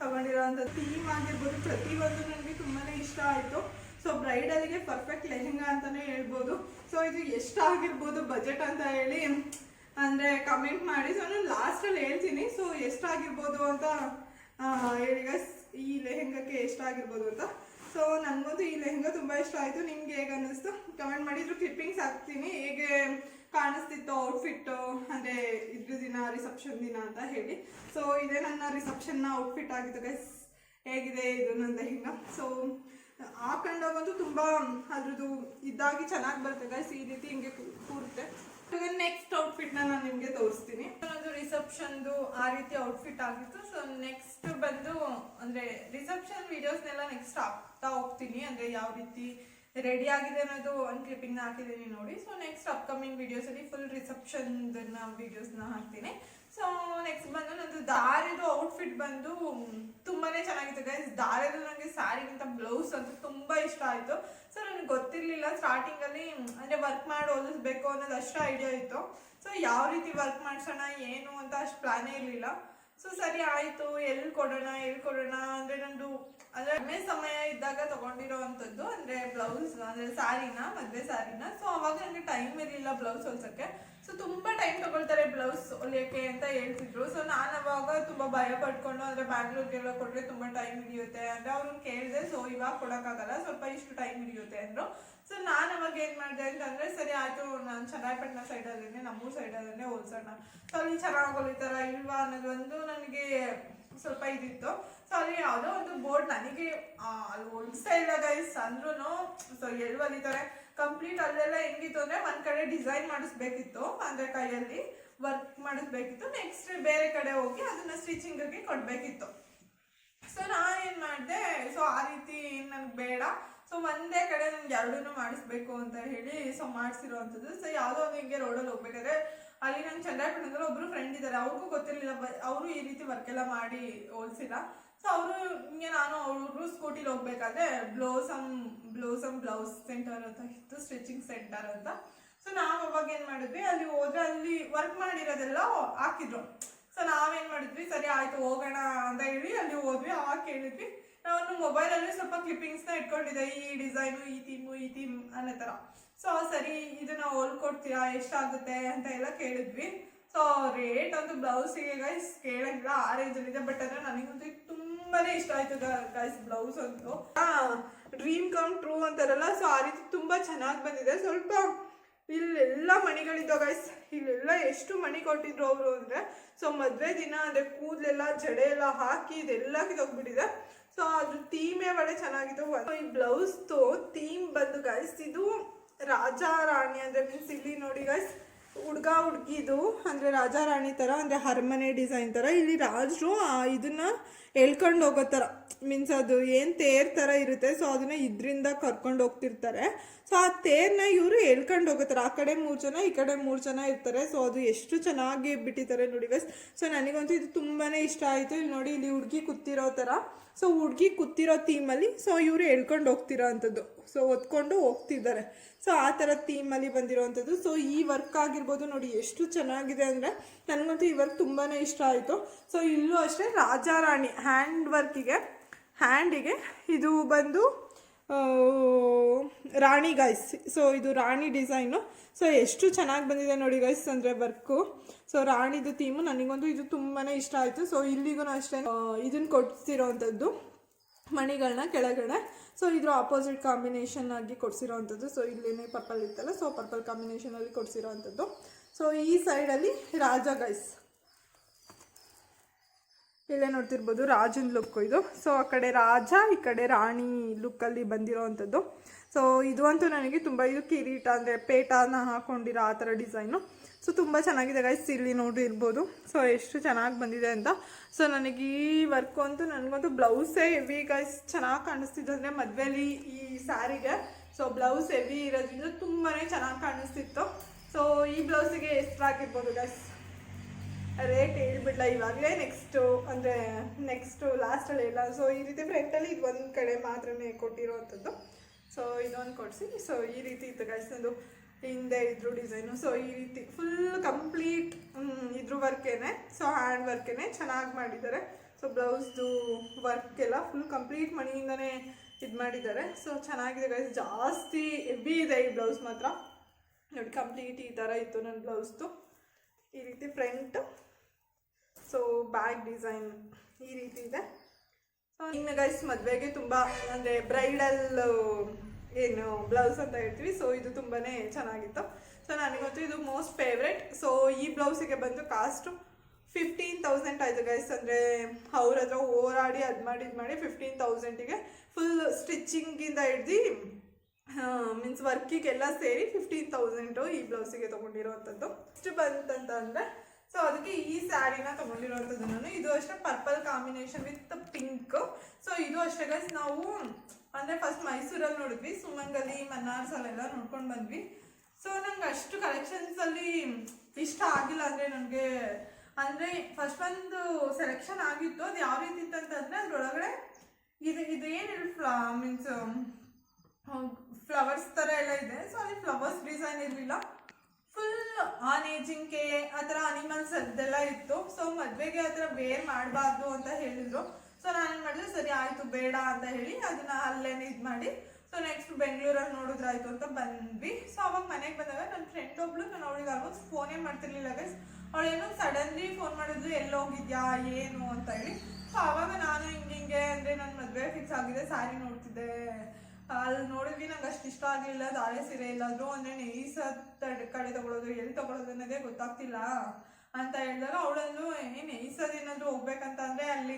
ತಗೊಂಡಿರೋಂಥ ಥೀಮ್ ಆಗಿರ್ಬೋದು ಪ್ರತಿಯೊಂದು ನನಗೆ ತುಂಬಾ ಇಷ್ಟ ಆಯಿತು. ಸೊ ಬ್ರೈಡಲ್ಗೆ ಪರ್ಫೆಕ್ಟ್ ಲೆಹಂಗಾ ಅಂತಲೇ ಹೇಳ್ಬೋದು. ಸೊ ಇದು ಎಷ್ಟಾಗಿರ್ಬೋದು ಬಜೆಟ್ ಅಂತ ಹೇಳಿ ಅಂದರೆ ಕಮೆಂಟ್ ಮಾಡಿ ಸೊ ನಾನು ಲಾಸ್ಟಲ್ಲಿ ಹೇಳ್ತೀನಿ. ಸೊ ಎಷ್ಟಾಗಿರ್ಬೋದು ಅಂತ ಹೇಳಿ ಈ ಲೆಹೆಂಗಕ್ಕೆ ಎಷ್ಟಾಗಿರ್ಬೋದು ಅಂತ. ಸೊ ನನಗಂತೂ ಈ ಲೆಹೆಂಗ ತುಂಬ ಇಷ್ಟ ಆಯಿತು. ನಿಮ್ಗೆ ಹೇಗೆ ಅನ್ನಿಸ್ತು? ಕಮೆಂಟ್ ಮಾಡಿದ್ರು ಕ್ಲಿಪ್ಪಿಂಗ್ಸ್ ಹಾಕ್ತೀನಿ. ಹೇಗೆ ಕಾಣಿಸ್ತಿತ್ತು ಔಟ್ಫಿಟ್ಟು ಅಂದರೆ ಇದ್ರ ದಿನ ರಿಸೆಪ್ಷನ್ ದಿನ ಅಂತ ಹೇಳಿ. ಸೊ ಇದೇ ನನ್ನ ರಿಸೆಪ್ಷನ್ನ ಔಟ್ಫಿಟ್ ಆಗಿತ್ತು ಗೈಸ್ ಹೇಗಿದೆ ಇದು ನನ್ನ ಲೆಹೆಂಗ? ಸೊ ಹಾಕೊಂಡಾಗಂತೂ ತುಂಬ ಅದ್ರದ್ದು ಇದಾಗಿ ಚೆನ್ನಾಗಿ ಬರುತ್ತೆ ಗೈಸ್ ಈ ರೀತಿ ಹಿಂಗೆ ಕೂರುತ್ತೆ. ನೆಕ್ಸ್ಟ್ ಔಟ್ಫಿಟ್ ನಾನು ನಿಮಗೆ ತೋರಿಸ್ತೀನಿ. ಒಂದು ರಿಸೆಪ್ಷನ್ದು ಆ ರೀತಿ ಔಟ್ಫಿಟ್ ಆಗಿತ್ತು. ಸೊ ನೆಕ್ಸ್ಟ್ ಬಂದು ಅಂದ್ರೆ ರಿಸೆಪ್ಷನ್ ವಿಡಿಯೋಸ್ನೆಲ್ಲ ನೆಕ್ಸ್ಟ್ ಹಾಕ್ತಾ ಹೋಗ್ತೀನಿ. ಅಂದ್ರೆ ಯಾವ ರೀತಿ ರೆಡಿ ಆಗಿದೆ ಅನ್ನೋದು ಒಂದು ಕ್ಲಿಪ್ಪಿಂಗ್ ಹಾಕಿದ್ದೀನಿ ನೋಡಿ. ಸೊ ನೆಕ್ಸ್ಟ್ ಅಪ್ಕಮಿಂಗ್ ವಿಡಿಯೋಸಲ್ಲಿ ಫುಲ್ ರಿಸೆಪ್ಷನ್ ವೀಡಿಯೋಸ್ನ ಹಾಕ್ತೀನಿ. ಸೊ ನೆಕ್ಸ್ಟ್ ಬಂದು ನಂದು ದಾರಿದು ಔಟ್ಫಿಟ್ ಬಂದು ತುಂಬಾ ಚೆನ್ನಾಗಿತ್ತು ಗೈಸ್ ದಾರಿದು ನನಗೆ ಸ್ಯಾರಿಗಿಂತ ಬ್ಲೌಸ್ ಅಂತ ತುಂಬ ಇಷ್ಟ ಆಯಿತು. ಸೊ ನನಗೆ ಗೊತ್ತಿರಲಿಲ್ಲ ಸ್ಟಾರ್ಟಿಂಗಲ್ಲಿ ಅಂದರೆ ವರ್ಕ್ ಮಾಡಿ ಹೊಲಿಸ್ಬೇಕು ಅನ್ನೋದು ಅಷ್ಟು ಐಡಿಯಾ ಇತ್ತು. ಸೊ ಯಾವ ರೀತಿ ವರ್ಕ್ ಮಾಡ್ಸೋಣ, ಏನು ಅಂತ ಅಷ್ಟು ಪ್ಲಾನೇ ಇರಲಿಲ್ಲ. ಸೊ ಸರಿ, ಆಯ್ತು. ಎಲ್ಲಿ ಕೊಡೋಣ ಎಲ್ಲಿ ಕೊಡೋಣ? ಅಂದ್ರೆ ನಂದು ಅಂದ್ರೆ ಕಡಿಮೆ ಸಮಯ ಇದ್ದಾಗ ತಗೊಂಡಿರೋ ಅಂಥದ್ದು. ಅಂದ್ರೆ ಬ್ಲೌಸ್ ಅಂದ್ರೆ ಸಾರಿನ, ಮದ್ವೆ ಸ್ಯಾರಿನ ಸೊ ಅವಾಗ ನನಗೆ ಟೈಮ್ ಇರಲಿಲ್ಲ ಬ್ಲೌಸ್ ಹೊಲ್ಸಕ್ಕೆ. ಸೊ ತುಂಬಾ ಟೈಮ್ ತಗೊಳ್ತಾರೆ ಬ್ಲೌಸ್ ಹೊಲಿಯಕ್ಕೆ ಅಂತ ಹೇಳ್ತಿದ್ರು. ಸೊ ನಾನು ಅವಾಗ ತುಂಬಾ ಭಯ ಪಡ್ಕೊಂಡು ಅಂದ್ರೆ ಬ್ಯಾಂಗ್ಳೂರ್ಗೆಲ್ಲ ಕೊಟ್ಟರೆ ತುಂಬಾ ಟೈಮ್ ಹಿಡಿಯುತ್ತೆ. ಅಂದ್ರೆ ಅವ್ರನ್ನ ಕೇಳಿದೆ ಸೊ ಇವಾಗ ಕೊಡಕ್ಕಾಗಲ್ಲ. ಸ್ವಲ್ಪ ಇಷ್ಟು ಟೈಮ್ ಹಿಡಿಯುತ್ತೆ. ಅಂದ್ರು. ಸೊ ನಾನು ಅವಾಗ ಏನು ಮಾಡಿದೆ ಅಂತಂದರೆ, ಸರಿ ಆಯಿತು, ನಾನು ಚನ್ನರಾಯಪಟ್ಟಣ ಸೈಡಲ್ಲೇ ನಮ್ಮೂರು ಸೈಡಲ್ಲೇ ಹೋಲ್ಸೋಣ. ಸೊ ಅಲ್ಲಿ ಚೆನ್ನಾಗಿ ಹೊಲಿತಾರ ಇಲ್ವಾ ಅನ್ನೋದು ಒಂದು ನನಗೆ ಸ್ವಲ್ಪ ಇದಿತ್ತು. ಸೊ ಅಲ್ಲಿ ಯಾವುದೋ ಒಂದು ಬೋರ್ಡ್ ನನಗೆ ಅಲ್ಲಿ ಹೊಲಿಸ್ತಾ ಇಲ್ಲ ಗೈಸ್ ಅಂದ್ರೂ ಸೊ ಎಲ್ಲಿ ಹೊಲಿತಾರೆ ಕಂಪ್ಲೀಟ್ ಅಲ್ಲೆಲ್ಲ ಹೆಂಗಿತ್ತು ಅಂದರೆ, ಒಂದು ಕಡೆ ಡಿಸೈನ್ ಮಾಡಿಸ್ಬೇಕಿತ್ತು, ಅಂದರೆ ಕೈಯಲ್ಲಿ ವರ್ಕ್ ಮಾಡಿಸ್ಬೇಕಿತ್ತು. ನೆಕ್ಸ್ಟ್ ಬೇರೆ ಕಡೆ ಹೋಗಿ ಅದನ್ನು ಸ್ಟಿಚಿಂಗಿಗೆ ಕೊಡಬೇಕಿತ್ತು. ಸೊ ಏನು ಮಾಡಿದೆ ಸೊ ಆ ರೀತಿ ನನಗೆ ಬೇಡ. ಸೊ ಒಂದೇ ಕಡೆ ನಿಮ್ಗೆ ಎರಡನ್ನೂ ಮಾಡಿಸ್ಬೇಕು ಅಂತ ಹೇಳಿ ಸೊ ಮಾಡಿಸಿರುವಂಥದ್ದು. ಸೊ ಯಾವುದೋ ಒಂದು ಹಿಂಗೆ ರೋಡಲ್ಲಿ ಹೋಗ್ಬೇಕಾದ್ರೆ, ಅಲ್ಲಿ ನನ್ನ ಚಂದ್ರಾಯಪಟ್ಟಣದಲ್ಲಿ ಒಬ್ಬರು ಫ್ರೆಂಡ್ ಇದ್ದಾರೆ. ಅವ್ರಿಗೂ ಗೊತ್ತಿರಲಿಲ್ಲ ಅವರು ಈ ರೀತಿ ವರ್ಕ್ ಎಲ್ಲ ಮಾಡಿ ಹೋಲ್ಸಿಲ್ಲ. ಸೊ ಅವರು ಹಿಂಗೆ ನಾನು ಅವರು ಸ್ಕೂಟಿಲಿ ಹೋಗ್ಬೇಕಾದ್ರೆ ಬ್ಲೌಸಮ್ ಬ್ಲೌಸಮ್ ಬ್ಲೌಸ್ ಸೆಂಟರ್ ಅಂತ ಇತ್ತು ಸ್ಟಿಚಿಂಗ್ ಸೆಂಟರ್ ಅಂತ. ಸೊ ನಾವು ಅವಾಗ ಏನು ಮಾಡಿದ್ವಿ, ಅಲ್ಲಿ ಹೋದ್ರೆ ಅಲ್ಲಿ ವರ್ಕ್ ಮಾಡಿರೋದೆಲ್ಲ ಹಾಕಿದ್ರು. ಸೊ ನಾವೇನು ಮಾಡಿದ್ವಿ, ಸರಿ ಆಯಿತು, ಹೋಗೋಣ ಅಂತ ಹೇಳಿ ಅಲ್ಲಿ ಹೋದ್ವಿ. ಅವಾಗ ಕೇಳಿದ್ವಿ ನಾನು ಮೊಬೈಲಲ್ಲಿ ಸ್ವಲ್ಪ ಕ್ಲಿಪ್ಪಿಂಗ್ಸ್ನ ಇಟ್ಕೊಂಡಿದ್ದೆ. ಈ ಡಿಸೈನು ಈ ಥೀಮು ಈ ಥೀಮ್ ಅನ್ನೋ ಥರ. ಸೊ ಸರಿ ಇದನ್ನ ಹೊಲ್ಕೊಡ್ತೀರಾ ಎಷ್ಟಾಗುತ್ತೆ ಅಂತ ಎಲ್ಲ ಕೇಳಿದ್ವಿ. ಸೊ ರೇಟ್ ಅಂತೂ ಬ್ಲೌಸಿಗೆ ಗೈಸ್ ಕೇಳಂಗಿಲ್ಲ. ಆ ರೇಂಜಲ್ಲಿದೆ ಬಟ್ ಅಂದ್ರೆ ನನಗಂತೂ ತುಂಬಾನೇ ಇಷ್ಟ ಆಯ್ತು ಗೈಸ್ ಬ್ಲೌಸ್ ಅಂತೂ. ಡ್ರೀಮ್ ಕಮ್ ಟ್ರೂ ಅಂತಾರಲ್ಲ. ಸೊ ಆ ರೀತಿ ತುಂಬಾ ಚೆನ್ನಾಗಿ ಬಂದಿದೆ. ಸ್ವಲ್ಪ ಇಲ್ಲೆಲ್ಲ ಮಣಿಗಳಿದ್ದಾವೆ ಗೈಸ್ ಇಲ್ಲೆಲ್ಲ ಎಷ್ಟು ಮಣಿ ಕೊಟ್ಟಿದ್ರು ಅವರು ಅಂದ್ರೆ ಸೊ ಮದ್ವೆ ದಿನ ಅಂದ್ರೆ ಕೂದಲೆಲ್ಲ, ಜಡೆ ಎಲ್ಲ ಹಾಕಿ ಇದೆಲ್ಲ ಕಿತ್ತೋಗ್ಬಿಟ್ಟಿದೆ. ಸೊ ಅದ್ರ ಥೀಮೇ ಒಳ್ಳೆ ಚೆನ್ನಾಗಿತ್ತು. ಈ ಬ್ಲೌಸ್ ಥೀಮ್ ಬಂದು ಗೈಸ್ ಇದು ರಾಜ ರಾಣಿ ಅಂದ್ರೆ ಮೀನ್ಸ್ ಇಲ್ಲಿ ನೋಡಿ ಗೈಸ್ ಹುಡ್ಗ ಹುಡ್ಗಿದು, ಅಂದರೆ ರಾಜ ರಾಣಿ ತರ, ಅಂದ್ರೆ ಅರಮನೆ ಡಿಸೈನ್ ಥರ ಇಲ್ಲಿ ರಾಜರು ಇದನ್ನು ಇದನ್ನ ಎಳ್ಕೊಂಡು ಹೋಗೋ ಥರ ಮೀನ್ಸ್ ಅದು ಏನು ತೇರ್ ಥರ ಇರುತ್ತೆ ಸೊ ಅದನ್ನ ಇದರಿಂದ ಕರ್ಕೊಂಡು ಹೋಗ್ತಿರ್ತಾರೆ. ಸೊ ಆ ತೇರ್ನ ಇವರು ಎಳ್ಕೊಂಡು ಹೋಗುತ್ತಾರೆ ಆ ಕಡೆ ಮೂರು ಜನ, ಈ ಕಡೆ ಮೂರು ಜನ ಇರ್ತಾರೆ ಸೊ ಅದು ಎಷ್ಟು ಚೆನ್ನಾಗಿ ಬಿಟ್ಟಿದ್ದಾರೆ ನೋಡಿ ಗೈಸ್ ಸೊ ನನಗಂತೂ ಇದು ತುಂಬಾ ಇಷ್ಟ ಆಯಿತು. ಇಲ್ಲಿ ನೋಡಿ, ಇಲ್ಲಿ ಹುಡುಗಿ ಕೂತಿರೋ ಥರ ಸೊ ಹುಡುಗಿ ಕೂತಿರೋ ಥೀಮಲ್ಲಿ ಸೊ ಇವರು ಎಳ್ಕೊಂಡು ಹೋಗ್ತಿರೋ ಅಂಥದ್ದು. ಸೊ ಹೊತ್ಕೊಂಡು ಹೋಗ್ತಿದ್ದಾರೆ. ಸೊ ಆ ಥರ ಥೀಮಲ್ಲಿ ಬಂದಿರೋವಂಥದ್ದು. ಸೊ ಈ ವರ್ಕ್ ಆಗಿರ್ಬೋದು ನೋಡಿ, ಎಷ್ಟು ಚೆನ್ನಾಗಿದೆ ಅಂದರೆ ನನಗಂತೂ ಈ ವರ್ಕ್ ತುಂಬಾ ಇಷ್ಟ ಆಯಿತು. ಸೊ ಇಲ್ಲೂ ಅಷ್ಟೇ ರಾಜಾರಾಣಿ ಹ್ಯಾಂಡ್ ವರ್ಕಿಗೆ ಹ್ಯಾಂಡಿಗೆ ಇದು ಬಂದು ರಾಣಿ ಗೈಸ್ ಸೊ ಇದು ರಾಣಿ ಡಿಸೈನು ಸೊ ಎಷ್ಟು ಚೆನ್ನಾಗಿ ಬಂದಿದೆ ನೋಡಿ ಗೈಸ್ ಅಂದರೆ ವರ್ಕು ಸೊ ರಾಣಿದು ಥೀಮು ನನಗೊಂದು ಇದು ತುಂಬಾ ಇಷ್ಟ ಆಯಿತು. ಸೊ ಇಲ್ಲಿಗೂ ಅಷ್ಟೇ ಇದನ್ನು ಕೊಡ್ತಿರೋವಂಥದ್ದು ಮಣಿಗಳನ್ನ ಕೆಳಗಡೆ. ಸೊ ಇದ್ರ ಆಪೋಸಿಟ್ ಕಾಂಬಿನೇಷನ್ ಆಗಿ ಕೊಡ್ಸಿರೋವಂಥದ್ದು ಸೊ ಇಲ್ಲೇನೇ ಪರ್ಪಲ್ ಇತ್ತಲ್ಲ ಸೊ ಪರ್ಪಲ್ ಕಾಂಬಿನೇಷನಲ್ಲಿ ಕೊಡ್ಸಿರೋವಂಥದ್ದು ಸೊ ಈ ಸೈಡಲ್ಲಿ ರಾಜ ಗೈಸ್ ಇಲ್ಲೇ ನೋಡ್ತಿರ್ಬೋದು ರಾಜನ ಲುಕ್ ಇದು. ಸೊ ಆ ಕಡೆ ರಾಜ, ಈ ಕಡೆ ರಾಣಿ ಲುಕ್ಕಲ್ಲಿ ಬಂದಿರೋವಂಥದ್ದು ಸೊ ಇದು ಅಂತೂ ನನಗೆ ತುಂಬ, ಇದು ಕಿರೀಟ ಅಂದರೆ ಪೇಟನ ಹಾಕೊಂಡಿರೋ ಆ ಥರ ಡಿಸೈನು. ಸೊ ತುಂಬ ಚೆನ್ನಾಗಿದೆ ಗೈಸ್ ಇಲ್ಲಿ ನೋಡಿ ಇರ್ಬೋದು. ಸೊ ಎಷ್ಟು ಚೆನ್ನಾಗಿ ಬಂದಿದೆ ಅಂತ. ಸೊ ನನಗೆ ಈ ವರ್ಕು ಅಂತೂ ನನಗಂತೂ ಬ್ಲೌಸೇ ಹೆವಿ ಗೈಸ್ ಚೆನ್ನಾಗಿ ಕಾಣಿಸ್ತಿದ್ದು ಅಂದರೆ ಮದುವೆಯಲ್ಲಿ ಈ ಸ್ಯಾರಿಗೆ ಸೊ ಬ್ಲೌಸ್ ಹೆವಿ ಇರೋದ್ರಿಂದ ತುಂಬಾ ಚೆನ್ನಾಗಿ ಕಾಣಿಸ್ತಿತ್ತು. ಸೊ ಈ ಬ್ಲೌಸಿಗೆ ಎಷ್ಟಾಗಿರ್ಬೋದು ಗೈಸ್ ರೇಟ್ ಹೇಳ್ಬಿಡ್ಲ ಇವಾಗಲೇ ನೆಕ್ಸ್ಟು ಅಂದರೆ ನೆಕ್ಸ್ಟು ಲಾಸ್ಟಲ್ಲಿ ಇಲ್ಲ ಸೊ ಈ ರೀತಿ ಫ್ರಂಟಲ್ಲಿ ಇದು ಒಂದು ಕಡೆ ಮಾತ್ರನೇ ಕೊಟ್ಟಿರೋವಂಥದ್ದು ಸೊ ಇದೊಂದು ಕೊಡಿಸಿ ಸೊ ಈ ರೀತಿ ಇತ್ತು ಗೈಸ್ ನಂದು ಹಿಂದೆ ಇದ್ರು ಡಿಸೈನು ಸೊ ಈ ರೀತಿ ಫುಲ್ ಕಂಪ್ಲೀಟ್ ಇದ್ರ ವರ್ಕೇನೆ ಸೊ ಹ್ಯಾಂಡ್ ವರ್ಕೇನೆ ಚೆನ್ನಾಗಿ ಮಾಡಿದ್ದಾರೆ. ಸೊ ಬ್ಲೌಸ್ದು ವರ್ಕ್ ಎಲ್ಲ ಫುಲ್ ಕಂಪ್ಲೀಟ್ ಮಣಿಯಿಂದನೇ ಇದು ಮಾಡಿದ್ದಾರೆ. ಸೊ ಚೆನ್ನಾಗಿದೆ ಗೈಸ್ ಜಾಸ್ತಿ ಹೆವಿ ಇದೆ ಈ ಬ್ಲೌಸ್ ಮಾತ್ರ. ನೋಡಿ ಕಂಪ್ಲೀಟ್ ಈ ಥರ ಇತ್ತು ನನ್ನ ಬ್ಲೌಸ್ದು ಈ ರೀತಿ ಫ್ರಂಟ್ ಸೊ ಬ್ಯಾಗ್ ಡಿಸೈನ್ ಈ ರೀತಿ ಇದೆ. ಇನ್ನು ಗೈಸ್ ಮದುವೆಗೆ ತುಂಬ, ಅಂದರೆ ಬ್ರೈಡಲ್ ಏನು ಬ್ಲೌಸ್ ಅಂತ ಹೇಳ್ತೀವಿ. ಸೊ ಇದು ತುಂಬಾ ಚೆನ್ನಾಗಿತ್ತು. ಸೊ ನನಗಂತೂ ಇದು ಮೋಸ್ಟ್ ಫೇವ್ರೆಟ್ ಸೊ ಈ ಬ್ಲೌಸಿಗೆ ಬಂದು ಕಾಸ್ಟು ಫಿಫ್ಟೀನ್ ತೌಸಂಡ್ ಆಯಿತು ಗೈಸ್ ಅಂದರೆ ಅವ್ರ ಹತ್ರ ಹೋರಾಡಿ ಅದು ಮಾಡಿ, ಇದು ಮಾಡಿ ಫಿಫ್ಟೀನ್ ತೌಸಂಡಿಗೆ ಫುಲ್ ಸ್ಟಿಚ್ಚಿಂಗಿಂದ ಹಿಡ್ದು ಮೀನ್ಸ್ ವರ್ಕಿಗೆಲ್ಲ ಸೇರಿ ಫಿಫ್ಟೀನ್ ತೌಸಂಡು ಈ ಬ್ಲೌಸಿಗೆ ತೊಗೊಂಡಿರೋವಂಥದ್ದು ಇಷ್ಟು ಬಂತಂತ ಅಂದರೆ ಸೊ ಅದಕ್ಕೆ ಈ ಸ್ಯಾರಿನ ತಗೊಂಡಿರೋಂಥದ್ದು ನಾನು ಇದು ಅಷ್ಟೇ purple combination with pink so ಇದು ಅಷ್ಟೇ ಗೈಸ್ ನಾವು ಅಂದ್ರೆ ಫಸ್ಟ್ ಮೈಸೂರಲ್ಲಿ ನೋಡಿದ್ವಿ, ಸುಮಂಗಲಿ ಮನ್ನಾರ್ಸ್ ಅಲ್ಲೆಲ್ಲ ನೋಡ್ಕೊಂಡು ಬಂದ್ವಿ. ಸೊ ನಂಗೆ ಅಷ್ಟು ಕಲೆಕ್ಷನ್ಸಲ್ಲಿ ಇಷ್ಟ ಆಗಿಲ್ಲ ಅಂದ್ರೆ ನನಗೆ, ಅಂದ್ರೆ ಫಸ್ಟ್ ಒಂದು ಸೆಲೆಕ್ಷನ್ ಆಗಿತ್ತು. ಅದು ಯಾವ ರೀತಿ ಇತ್ತು ಅಂತಂದ್ರೆ ಅದ್ರೊಳಗಡೆ ಇದು ಇದೇನು ಫ್ಲಾ ಮೀನ್ಸ್ ಫ್ಲವರ್ಸ್ ತರ ಎಲ್ಲ ಇದೆ. ಸೊ ಅಲ್ಲಿ ಫ್ಲವರ್ಸ್ ಡಿಸೈನ್ ಇರಲಿಲ್ಲ. ಫುಲ್ ಆನೆ ಜಿಂಕೆ ಆ ಥರ ಅನಿಮಲ್ಸ್ ಅದೆಲ್ಲ ಇತ್ತು. ಸೊ ಮದ್ವೆಗೆ ಆ ಥರ ವೇರ್ ಮಾಡಬಾರ್ದು ಅಂತ ಹೇಳಿದ್ರು. ಸೊ ನಾನು ಏನು ಮಾಡಿದೆ, ಸರಿ, ಆಯ್ತು, ಬೇಡ ಅಂತ ಹೇಳಿ ಅದನ್ನ ಅಲ್ಲೇನೆ ಇದು ಮಾಡಿ ಸೊ ನೆಕ್ಸ್ಟ್ ಬೆಂಗಳೂರಲ್ಲಿ ನೋಡಿದ್ರಾಯ್ತು ಅಂತ ಬಂದ್ವಿ. ಸೊ ಅವಾಗ ಮನೆಗೆ ಬಂದಾಗ ನನ್ನ ಫ್ರೆಂಡ್ ಒಬ್ಳು, ನಾನು ಅವಳಿಗೆ ಆಲ್ಮೋಸ್ಟ್ ಫೋನೇ ಮಾಡ್ತಿರ್ಲಿಲ್ಲ ಗೈಸ್ ಅವಳೇನೋ ಸಡನ್ಲಿ ಫೋನ್ ಮಾಡಿದ್ರು ಎಲ್ಲೋಗಿದ್ಯಾ ಏನು? ಅಂತ ಹೇಳಿ. ಸೊ ಅವಾಗ ನಾನು ಹಿಂಗೆ ಹಿಂಗೆ ಅಂದರೆ ನನ್ನ ಮದುವೆ ಫಿಕ್ಸ್ ಆಗಿದೆ ಸ್ಯಾರಿ ನೋಡ್ತಿದ್ದೆ. ಅಲ್ಲಿ ನೋಡಿದ್ವಿ ನಂಗೆ ಅಷ್ಟು ಇಷ್ಟ ಆಗಲಿಲ್ಲ, ದಾಳೆ ಸೀರೆ ಇಲ್ಲಾದ್ರು ಅಂದರೆ ನೇಯ್ಸ ಕಡೆ ತಗೊಳ್ಳೋದು ಎಲ್ಲಿ ತಗೊಳ್ಳೋದು ಅನ್ನೋದೇ ಗೊತ್ತಾಗ್ತಿಲ್ಲ. ಅಂತ ಹೇಳಿದಾಗ ಅವಳಂದು ಏನು ಏನಾದರೂ ಹೋಗ್ಬೇಕಂತ ಅಂದರೆ ಅಲ್ಲಿ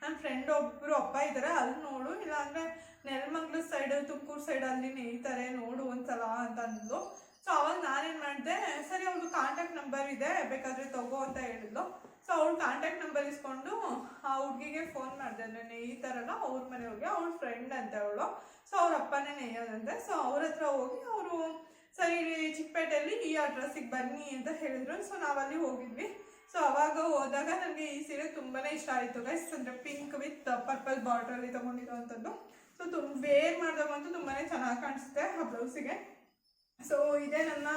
ನನ್ನ ಫ್ರೆಂಡ್ ಒಬ್ಬರು ಅಪ್ಪ ಇದ್ದಾರೆ ಅಲ್ಲಿ ನೋಡು, ಇಲ್ಲಾಂದರೆ ನೆಲಮಂಗ್ಲೂರು ಸೈಡ್ ತುಮಕೂರು ಸೈಡ್ ಅಲ್ಲಿ ನೇಯ್ತಾರೆ, ನೋಡು ಒಂದ್ಸಲ ಅಂತ ಅಂದ್ಲು. ಸೊ ಅವಾಗ ನಾನೇನು ಮಾಡಿದೆ, ಸರಿ ಅವ್ರದ್ದು ಕಾಂಟ್ಯಾಕ್ಟ್ ನಂಬರ್ ಇದೆ, ಬೇಕಾದರೆ ತಗೋ ಅಂತ ಹೇಳಿದ್ಲು. ಸೊ ಅವ್ಳ ಕಾಂಟ್ಯಾಕ್ಟ್ ನಂಬರ್ ಇಸ್ಕೊಂಡು, ಆ ಹುಡುಗಿಗೆ ಫೋನ್ ಮಾಡಿದೆ. ಅಂದರೆ ನೇಯ್ತಾರಲ್ಲ ಅವ್ರ ಮನೆಯವ್ರಿಗೆ ಅವ್ಳ ಫ್ರೆಂಡ್ ಅಂತ ಅವಳು. ಸೊ ಅವ್ರ ಅಪ್ಪನೇ ನೇಯೋದಂತೆ ಸೊ ಅವ್ರ ಹತ್ರ ಹೋಗಿ ಅವರು, ಸರಿ ಚಿಕ್ಕಪೇಟೆಯಲ್ಲಿ ಈ ಅಡ್ರೆಸ್ಸಿಗೆ ಬನ್ನಿ ಅಂತ ಹೇಳಿದ್ರು. ಸೊ ನಾವಲ್ಲಿ ಹೋಗಿದ್ವಿ. ಸೊ ಅವಾಗ ಹೋದಾಗ ನನಗೆ ಈ ಸೀರೆ ತುಂಬಾ ಇಷ್ಟ ಆಯಿತು ಗೈಸ್ ಅಂದರೆ ಪಿಂಕ್ ವಿತ್ ಪರ್ಪಲ್ ಬಾರ್ಡ್ರಲ್ಲಿ ತೊಗೊಂಡಿರೋವಂಥದ್ದು ಸೊ ತುಂಬ ವೇರ್ ಮಾಡಿದಾಗಂತೂ ತುಂಬಾ ಚೆನ್ನಾಗಿ ಕಾಣಿಸುತ್ತೆ ಆ ಬ್ಲೌಸಿಗೆ. ಸೊ ಇದೇ ನನ್ನ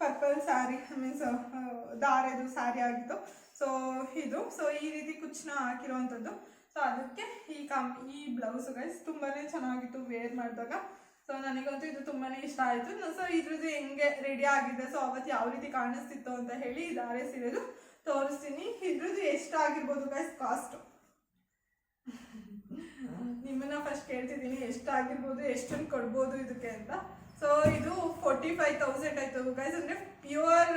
ಪರ್ಪಲ್ ಸ್ಯಾರಿ ಮೀನ್ಸ್ ದಾರೆದು ಸ್ಯಾರಿ ಆಗಿತ್ತು ಸೊ ಇದು ಸೊ ಈ ರೀತಿ ಕುಚ್ಚನ್ನ ಹಾಕಿರೋವಂಥದ್ದು. ಸೊ ಅದಕ್ಕೆ ಈ ಕಾಮ್ ಈ ಬ್ಲೌಸು ಗೈಸ್ ತುಂಬಾ ಚೆನ್ನಾಗಿತ್ತು ವೇರ್ ಮಾಡಿದಾಗ. ಸೊ ನನಗಂತೂ ಇದು ತುಂಬಾ ಇಷ್ಟ ಆಯಿತು. ಸೊ ಇದ್ರದ್ದು ಹೆಂಗೆ ರೆಡಿ ಆಗಿದೆ? ಸೊ ಅವತ್ತು ಯಾವ ರೀತಿ ಕಾಣಿಸ್ತಿತ್ತು ಅಂತ ಹೇಳಿ ಈ ದಾರೆ ಸೀರೆದು ತೋರಿಸ್ತೀನಿ. ಇದ್ರದ್ದು ಎಷ್ಟು ಆಗಿರ್ಬೋದು ಗೈಸ್ ಕಾಸ್ಟ್ ನಿಮ್ಮನ್ನ ಫಸ್ಟ್ ಕೇಳ್ತಿದ್ದೀನಿ ಎಷ್ಟಾಗಿರ್ಬೋದು ಎಷ್ಟನ್ನು ಕೊಡ್ಬೋದು ಇದಕ್ಕೆ ಅಂತ. ಸೊ ಇದು ಫೋರ್ಟಿ ಫೈವ್ ತೌಸಂಡ್ ಆಯ್ತು. ಗೈಸ್ ಅಂದ್ರೆ ಪ್ಯೂರ್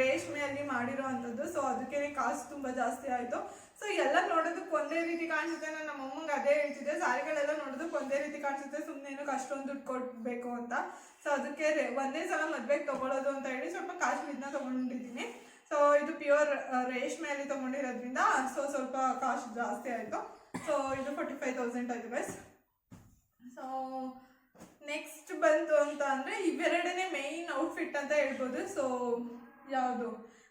ರೇಷ್ಮೆಯಲ್ಲಿ ಮಾಡಿರೋ ಅಂಥದ್ದು. ಸೊ ಅದಕ್ಕೆ ಕಾಸ್ಟ್ ತುಂಬಾ ಜಾಸ್ತಿ ಆಯ್ತು. ಸೊ ಎಲ್ಲ ನೋಡೋದಕ್ಕೆ ಒಂದೇ ರೀತಿ ಕಾಣಿಸುತ್ತೆ. ನಾನು ನಮ್ಮ ಅಮ್ಮಂಗೆ ಅದೇ ಹೇಳ್ತಿದ್ದೆ. ಸಾರಿಗಳೆಲ್ಲ ನೋಡೋದಕ್ಕೆ ಒಂದೇ ರೀತಿ ಕಾಣಿಸುತ್ತೆ. ಸುಮ್ಮನೆ ಏನಕ್ಕೆ ಅಷ್ಟೊಂದು ದುಡ್ಡು ಕೊಡಬೇಕು ಅಂತ. ಸೊ ಅದಕ್ಕೆ ಒಂದೇ ಸಲ ಮದುವೆಗೆ ತಗೊಳ್ಳೋದು ಅಂತ ಹೇಳಿ ಸ್ವಲ್ಪ ಕಾಶ್ಮೀರ್ನ ತಗೊಂಡಿದ್ದೀನಿ. ಸೊ ಇದು ಪ್ಯೂರ್ ರೇಷ್ಮೆಯಲ್ಲಿ ತಗೊಂಡಿರೋದ್ರಿಂದ ಸೊ ಸ್ವಲ್ಪ ಕಾಸ್ಟ್ ಜಾಸ್ತಿ ಆಯಿತು. ಸೊ ಇದು ಫೋರ್ಟಿ ಫೈವ್ ತೌಸಂಡ್ ಆಯ್ತು ಗೈಸ್ ಸೊ ನೆಕ್ಸ್ಟ್ ಬಂತು ಅಂತ ಅಂದರೆ ಇವೆರಡನೇ ಮೇಯ್ನ್ ಔಟ್ಫಿಟ್ ಅಂತ ಹೇಳ್ಬೋದು. ಸೊ ಯಾವುದು?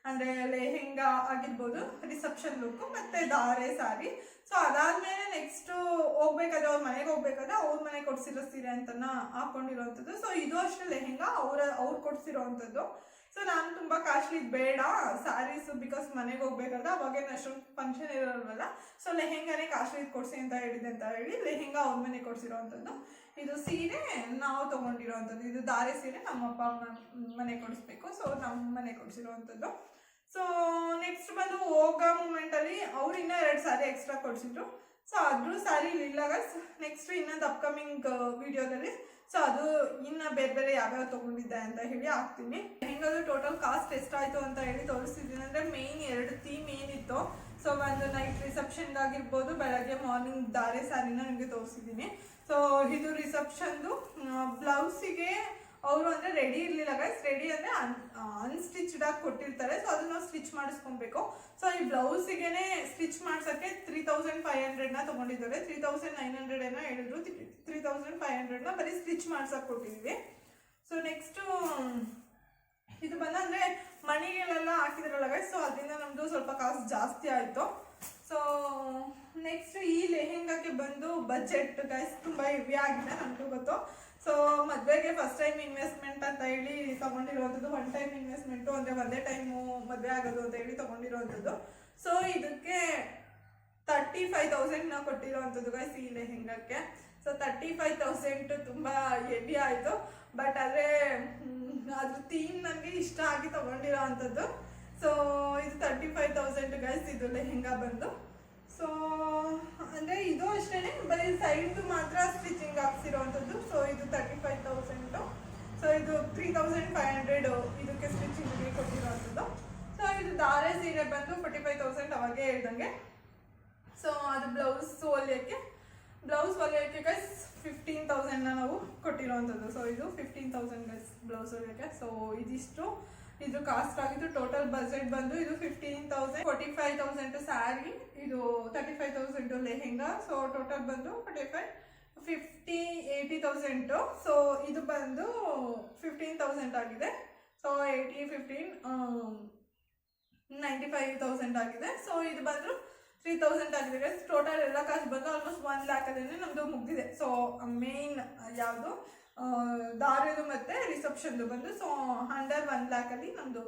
ಅಂದ್ರೆ ಲೆಹೆಂಗ ಆಗಿರ್ಬೋದು ರಿಸೆಪ್ಷನ್ ಲುಕ್ ಮತ್ತೆ ದಾರೆ ಸಾರಿ. ಸೊ ಅದಾದಮೇಲೆ ನೆಕ್ಸ್ಟ್ ಹೋಗ್ಬೇಕಾದ್ರೆ ಅವ್ರ ಮನೆಗೆ ಹೋಗ್ಬೇಕಾದ್ರೆ ಅವ್ರ ಮನೆ ಕೊಡಿಸಿರೋ ಸೀರೆ ಅಂತನ ಹಾಕ್ಕೊಂಡಿರೋವಂಥದ್ದು ಸೊ ಇದು ಅಷ್ಟೇ ಲೆಹೆಂಗಾ, ಅವರ ಅವ್ರು ಕೊಡ್ಸಿರೋವಂಥದ್ದು ಸೊ ನಾನು ತುಂಬ ಕಾಸ್ಟ್ಲಿ ಬೇಡ. ಸ್ಯಾರೀಸ್ ಬಿಕಾಸ್ ಮನೆಗೆ ಹೋಗ್ಬೇಕಾದ್ರೆ ಅವಾಗೇನು ಅಷ್ಟೊಂದು ಫಂಕ್ಷನ್ ಇರೋಲ್ವಲ್ಲ? ಸೊ ಲೆಹೆಂಗಾನೇ ಕಾಸ್ಟ್ಲಿ ಕೊಡಿಸಿ ಅಂತ ಹೇಳಿದೆ ಅಂತ ಹೇಳಿ ಲೆಹೆಂಗಾ ಅವ್ರ ಮನೆ ಕೊಡ್ಸಿರೋವಂಥದ್ದು ಇದು ಸೀರೆ ನಾವು ತಗೊಂಡಿರೋವಂಥದ್ದು ಇದು ದಾರೆ ಸೀರೆ ನಮ್ಮ ಅಪ್ಪ ಅಮ್ಮ ಮನೆ ಕೊಡಿಸ್ಬೇಕು. ಸೊ ನಮ್ಮ ಮನೆ ಕೊಡಿಸಿರೋವಂಥದ್ದು ಸೊ ನೆಕ್ಸ್ಟ್ ಬಂದು ಹೋಗ ಮೂಮೆಂಟಲ್ಲಿ ಅವ್ರು ಇನ್ನೂ ಎರಡು ಸಾರಿ ಎಕ್ಸ್ಟ್ರಾ ಕೊಡಿಸಿದ್ರು. ಸೊ ಆದರೂ ಸ್ಯಾರಿ ಇಲ್ಲ ನೆಕ್ಸ್ಟ್ ಇನ್ನೊಂದು ಅಪ್ಕಮಿಂಗ್ ವಿಡಿಯೋದಲ್ಲಿ ಸೊ ಅದು ಇನ್ನು ಬೇರೆ ಬೇರೆ ಯಾವ್ಯಾವ ತೊಗೊಂಡಿದ್ದೆ ಅಂತ ಹೇಳಿ ಹಾಕ್ತೀನಿ. ಹೆಂಗದು ಟೋಟಲ್ ಕಾಸ್ಟ್ ಎಷ್ಟಾಯ್ತು ಅಂತ ಹೇಳಿ ತೋರಿಸ್ತಿದ್ದೀನಿ ಅಂದ್ರೆ ಮೇನ್ ಎರಡು ಥೀಮ್ ಏನಿತ್ತು ಸೊ ಒಂದು ನೈಟ್ ರಿಸೆಪ್ಷನ್ ಆಗಿರ್ಬೋದು ಬೆಳಗ್ಗೆ ಮಾರ್ನಿಂಗ್ ದಾರೆ ಸ್ಯಾರಿನ ನಿಮಗೆ ತೋರಿಸಿದ್ದೀನಿ ಸೊ ಇದು ರಿಸೆಪ್ಷನ್ದು ಬ್ಲೌಸಿಗೆ ಅವರು ಅಂದರೆ ರೆಡಿ ಇರಲಿಲ್ಲ ಗೈಸ್ ರೆಡಿ ಅಂದರೆ ಅನ್ ಅನ್ಸ್ಟಿಚ್ಡ್ ಆಗಿ ಕೊಟ್ಟಿರ್ತಾರೆ. ಸೊ ಅದನ್ನ ನಾವು ಸ್ಟಿಚ್ ಮಾಡಿಸ್ಕೊಬೇಕು. ಸೊ ಈ ಬ್ಲೌಸಿಗೆ ಸ್ಟಿಚ್ ಮಾಡ್ಸೋಕ್ಕೆ ತ್ರೀ ತೌಸಂಡ್ ಫೈವ್ ಹಂಡ್ರೆಡ್ನ ತೊಗೊಂಡಿದ್ದಾರೆ ತಗೊಂಡಿದ್ದಾರೆ. ತ್ರೀ ತೌಸಂಡ್ ನೈನ್ ಹಂಡ್ರೆಡ್ ಏನೋ ಹೇಳಿದ್ರು. ತ್ರೀ ತೌಸಂಡ್ ಫೈವ್ ಹಂಡ್ರೆಡ್ನ ಬರೀ ಸ್ಟಿಚ್ ಮಾಡ್ಸೋಕೆ ಕೊಟ್ಟಿದ್ವಿ. ಸೊ ನೆಕ್ಸ್ಟ್ ಇದು ಬಂದಂದ್ರೆ ಮಣಿಗಳೆಲ್ಲ ಹಾಕಿದ್ರಲ್ಲ ಗೈಸ್ ಸೊ ಅದರಿಂದ ನಮ್ದು ಸ್ವಲ್ಪ ಕಾಸ್ಟ್ ಜಾಸ್ತಿ ಆಯ್ತು. ಸೊ ನೆಕ್ಸ್ಟ್ ಈ ಲೆಹೆಂಗಾಕ್ಕೆ ಬಂದು ಬಜೆಟ್ ಗೈಸ್ ತುಂಬಾ ಹೆವಿ ಆಗಿದೆ ನನಗೂ ಗೊತ್ತು. ಸೊ ಮದುವೆಗೆ ಫಸ್ಟ್ ಟೈಮ್ ಇನ್ವೆಸ್ಟ್ಮೆಂಟ್ ಅಂತ ಹೇಳಿ ತೊಗೊಂಡಿರುವಂಥದ್ದು ಒನ್ ಟೈಮ್ ಇನ್ವೆಸ್ಟ್ಮೆಂಟು ಅಂದ್ರೆ ಒಂದೇ ಟೈಮು ಮದುವೆ ಆಗೋದು ಅಂತ ಹೇಳಿ ತಗೊಂಡಿರುವಂಥದ್ದು ಸೊ ಇದಕ್ಕೆ ತರ್ಟಿ ಫೈವ್ ತೌಸಂಡ್ ನಾವು ಗೈಸ್ ಈ ಲೆಹೆಂಗಕ್ಕೆ. ಸೊ ತರ್ಟಿ ಫೈವ್ ತೌಸಂಡ್ ತುಂಬ ಹೆವಿ ಆಯಿತು. ಬಟ್ ಆದರೆ ಅದ್ರ ಥೀಮ್ ನನಗೆ ಇಷ್ಟ ಆಗಿ ತಗೊಂಡಿರೋ ಅಂಥದ್ದು. ಸೊ ಇದು ತರ್ಟಿ ಫೈವ್ ತೌಸಂಡ್ ಗೈಸ್ ಇದು ಲೆಹೆಂಗಾ ಬಂದು. ಸೊ ಅಂದರೆ ಇದು ಅಷ್ಟೇ ಬರೀ ಸೈಡ್ದು ಮಾತ್ರ ಸ್ಟಿಚಿಂಗ್ ಹಾಕ್ಸಿರೋವಂಥದ್ದು ಸೊ ಇದು ತರ್ಟಿ ಫೈವ್ ತೌಸಂಡು ಸೊ ಇದು ತ್ರೀ ತೌಸಂಡ್ ಫೈವ್ ಹಂಡ್ರೆಡು ಇದಕ್ಕೆ ಸ್ಟಿಚಿಂಗ್ ಕೊಟ್ಟಿರೋವಂಥದ್ದು ಸೊ ಇದು ದಾರೆ ಸೀರೆ ಬಂದು ಫೋರ್ಟಿ ಫೈವ್ ತೌಸಂಡ್ ಅವಾಗೇ ಹೇಳ್ದಂಗೆ. ಸೊ ಅದು ಬ್ಲೌಸ್ ಹೊಲಿಯೋಕ್ಕೆ. ಬ್ಲೌಸ್ ಹೊಲಿಯೋಕ್ಕೆ ಗೈಸ್ ತೌಸಂಡ್ನ ನಾವು ಕೊಟ್ಟಿರೋವಂಥದ್ದು ಸೊ ಇದು ಫಿಫ್ಟೀನ್ ತೌಸಂಡ್ ಬ್ಲೌಸ್ ಹೊಲಿಯೋಕ್ಕೆ ಸೊ ಇದಿಷ್ಟು. ಇದು ಕಾಸ್ಟ್ ಆಗಿದ್ದು ಟೋಟಲ್ ಬಜೆಟ್ ಬಂದು ಇದು fifteen thousand forty five thousand sari ಇದು thirty five thousand lehenga. So total ಬಂದು forty five fifty eighty thousand so ಇದು ಬಂದು ಫಿಫ್ಟೀನ್ ತೌಸಂಡ್ ಆಗಿದೆ. So eighty fifteen ninety five thousand ಆಗಿದೆ. ಸೊ ಇದು ಬಂದು ತೌಸಂಡ್ ಆಗಿದೆ ಟೋಟಲ್ ಎಲ್ಲ ಕಾಸ್ಟ್ ಬಂದು ಆಲ್ಮೋಸ್ಟ್ ಒನ್ ಲ್ಯಾಕಲ್ಲೇ ನಮ್ಮದು ಮುಗ್ದಿದೆ. ಸೊ ಮೇನ್ ಯಾವುದು? ದಾರಿಯದು ಮತ್ತು ರಿಸೆಪ್ಷನ್ದು ಬಂದು ಸೊ ಅಂಡರ್ ಒನ್ ಲ್ಯಾಕಲ್ಲಿ ನಮ್ಮದು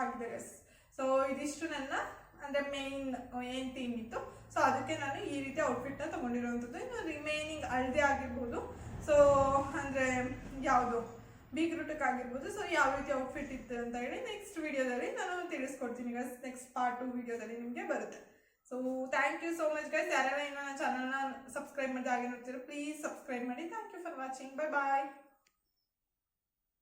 ಆಗಿದೆ ರೆಸ್ ಸೊ ಇದಿಷ್ಟು ನನ್ನ, ಅಂದರೆ ಮೇನ್ ಏನು ಥೀಮ್ ಇತ್ತು. ಸೊ ಅದಕ್ಕೆ ನಾನು ಈ ರೀತಿ ಔಟ್ಫಿಟ್ನ ತೊಗೊಂಡಿರೋವಂಥದ್ದು. ಇನ್ನು ರಿಮೈನಿಂಗ್ ಹಳದಿ ಆಗಿರ್ಬೋದು. ಸೊ ಅಂದರೆ ಯಾವುದು? ಬೀಗ್ರೂಟಕ್ಕೆ ಆಗಿರ್ಬೋದು. ಸೊ ಯಾವ ರೀತಿ ಔಟ್ಫಿಟ್ ಇತ್ತು ಅಂತ ಹೇಳಿ ನೆಕ್ಸ್ಟ್ ವಿಡಿಯೋದಲ್ಲಿ ನಾನು ತಿಳಿಸ್ಕೊಡ್ತೀನಿ ನೆಕ್ಸ್ಟ್ ಪಾರ್ಟ್ ಟು ವಿಡಿಯೋದಲ್ಲಿ ನಿಮಗೆ ಬರುತ್ತೆ. So thank you so much guys ಯಾರೆಲ್ಲ ಇನ್ನೂ ನನ್ನ ಚಾನಲ್ನ ಸಬ್ಸ್ಕ್ರೈಬ್ ಮಾಡಿ ಹಾಗೆ ಪ್ಲೀಸ್ ಸಬ್ಸ್ಕ್ರೈಬ್ ಮಾಡಿ. Thank you for watching bye bye